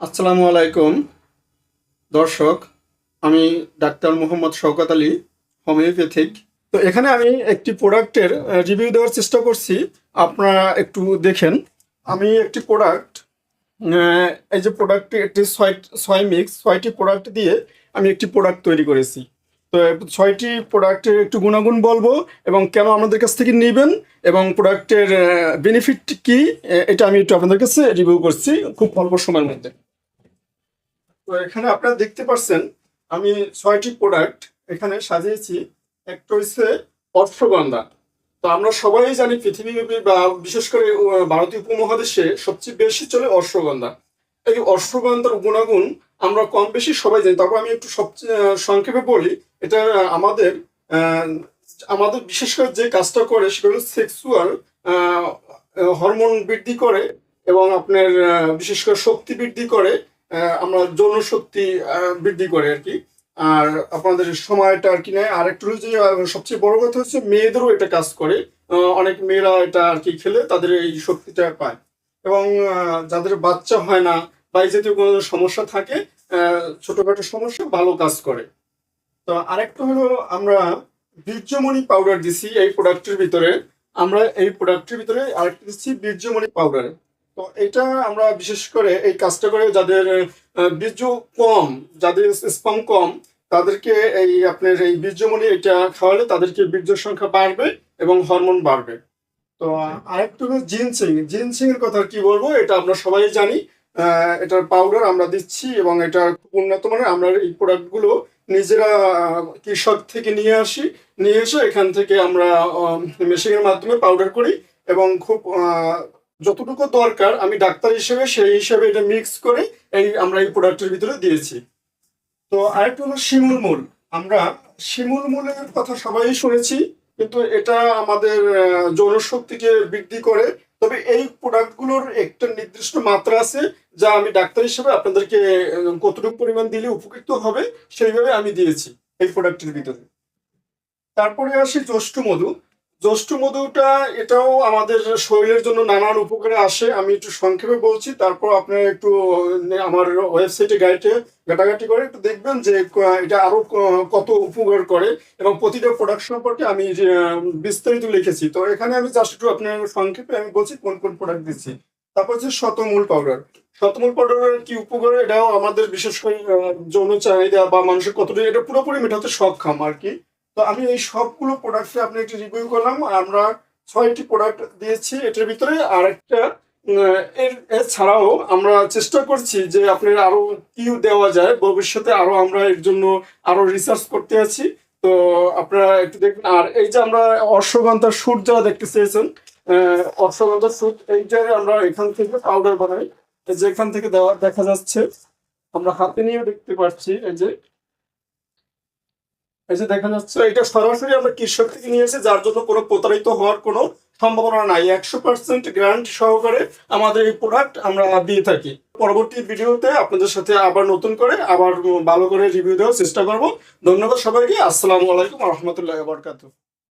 আসসালামু আলাইকুম। দর্শক, আমি ডাক্তার মোহাম্মদ শওকত আলী, হোমিওপ্যাথিক। তো এখানে আমি একটি প্রোডাক্টের রিভিউ দেওয়ার চেষ্টা করছি। আপনারা একটু দেখেন। আমি একটি প্রোডাক্ট এই যে প্রোডাক্টটি একটি ছয় ছয় মিক্স, ছয়টি প্রোডাক্ট দিয়ে আমি একটি প্রোডাক্ট তৈরি করেছি। তো ছয়টি প্রোডাক্টের একটু গুণাগুণ বলব এবং কেন আমাদের কাছ থেকে নেবেন এবং প্রোডাক্টের বেনিফিট কি এটা আমি একটু আপনাদের কাছে রিভিউ করছি খুব অল্প সময়ের মধ্যে। তো এখানে আপনারা দেখতে পাচ্ছেন আমি ছয়টি প্রোডাক্ট এখানে সাজিয়েছি। একটা হচ্ছে অশ্বগন্ধা তো আমরা সবাই জানি পৃথিবীব্যাপী বা বিশেষ করে ভারতীয় উপমহাদেশে সবচেয়ে বেশি চলে অশ্বগন্ধা এই অশ্বগন্ধার গুণাগুণ আমরা কম বেশি সবাই জানি। তারপর আমি একটু সবচেয়ে সংক্ষেপে বলি, এটা আমাদের আমাদের বিশেষ করে যে কাজটা করে সেটা হলো সেক্সুয়াল হরমোন বৃদ্ধি করে এবং আপনার বিশেষ করে শক্তি বৃদ্ধি করে। আমরা যৌন শক্তি বৃদ্ধি করে আর কি। আর আপনাদের সময়টা আর কি নেয়। আর একটু আহ, সবচেয়ে বড় কথা হচ্ছে মেয়েদেরও এটা কাজ করে। অনেক মেয়েরা এটা আর কি খেলে তাদের এই শক্তিটা পায়। এবং যাদের বাচ্চা হয় না বা এই জাতীয় কোনো সমস্যা থাকে ছোটখাটো সমস্যা ভালো কাজ করে। তো আরেকটা হলো আমরা বীর্যমণি পাউডার দিছি এই প্রোডাক্টের ভিতরে। আমরা এই প্রোডাক্টের ভিতরে আরেকটা দিচ্ছি বীর্যমণি পাউডার তো এটা আমরা বিশেষ করে এই কাজটা করে যাদের বীর্য কম, যাদের স্পাম কম, তাদেরকে এই আপনার এই বীর্যমণি এটা খাওয়ালে তাদেরকে বীর্য সংখ্যা বাড়বে এবং হরমোন বাড়বে। তো আরেকটু জিনসিং জিনসিং এর কথা কি বলব? এটা আমরা সবাই জানি। এটার পাউডার আমরা দিচ্ছি এবং এটা খুব উন্নত মানের। আমরা এই প্রোডাক্টগুলো নিজেরা কৃষক থেকে নিয়ে আসি। নিয়ে এসে এখান থেকে আমরা মেশিনের মাধ্যমে পাউডার করি এবং খুব যতটুকু দরকার আমি ডাক্তার হিসেবে সেই হিসেবে এটা মিক্স করে এই আমরা এই প্রোডাক্টের ভিতরে দিয়েছি। তো আরেকটা হলো শিমুল মূল। আমরা শিমুল মূলের কথা সবাই শুনেছি, কিন্তু এটা আমাদের যৌন শক্তিকে বৃদ্ধি করে। তবে এই প্রোডাক্টগুলোর একটা নির্দিষ্ট মাত্রা আছে যা আমি ডাক্তার হিসেবে আপনাদেরকে কতটুকু পরিমাণ দিলে উপকৃত হবে সেইভাবে আমি দিয়েছি এই প্রোডাক্টের ভিতরে। তারপরে আসি জ্যৈষ্ঠ মধু। জ্যৈষ্ঠ মধুটা এটাও আমাদের শরীরের জন্য নানান উপকারে আসে। আমি একটু সংক্ষেপে বলছি, তারপর আপনারা একটু আমার ওয়েবসাইটে গাইডে ঘাটাঘাটি করে একটু দেখবেন যে এটা আরও কত উপকার করে এবং প্রতিটা প্রোডাক্ট সম্পর্কে আমি বিস্তারিত লিখেছি। তো এখানে আমি জাস্ট একটু আপনার সংক্ষেপে আমি বলছি কোন কোন প্রোডাক্ট দিচ্ছি। তারপর হচ্ছে শতমূল পাউডার শতমূল পাউডারের কি উপকার? এটাও আমাদের বিশেষ করে যৌন চাহিদা বা মানুষের কতটুকু, এটা পুরোপুরি মেটাতে সক্ষম আর কি। তো আমি এই সবগুলো প্রোডাক্টে আপনি একটু রিভিউ করলাম আমরা ছয়টি প্রোডাক্ট দিয়েছি এটার ভিতরে আরেকটা উম, এর এছাড়াও আমরা চেষ্টা করছি যে আপনার আরও কি দেওয়া যায় ভবিষ্যতে আরও আমরা এর জন্য আরও রিসার্চ করতে আছি। তো আপনারা একটু দেখবেন আর এই যে আমরা অশ্বগন্ধার সুট যারা দেখতে চেয়েছেন অশ্বগন্ধার সুট এই যে আমরা এখান থেকে পাউডার বানাই এই যে এখান থেকে দেওয়া দেখা যাচ্ছে আমরা হাতে নিয়েও দেখতে পাচ্ছি এই যে যার জন্য কোনো প্রতারিত হওয়ার কোনো সম্ভাবনা নাই। একশো পার্সেন্ট সহকারে আমাদের এই প্রোডাক্ট আমরা দিয়ে থাকি। পরবর্তী আপনাদের সাথে আবার নতুন করে আবার ভালো করে রিভিউ দেওয়ার চেষ্টা করব। ধন্যবাদ সবাইকে। আসসালামু আলাইকুম রহমতুল্লাহ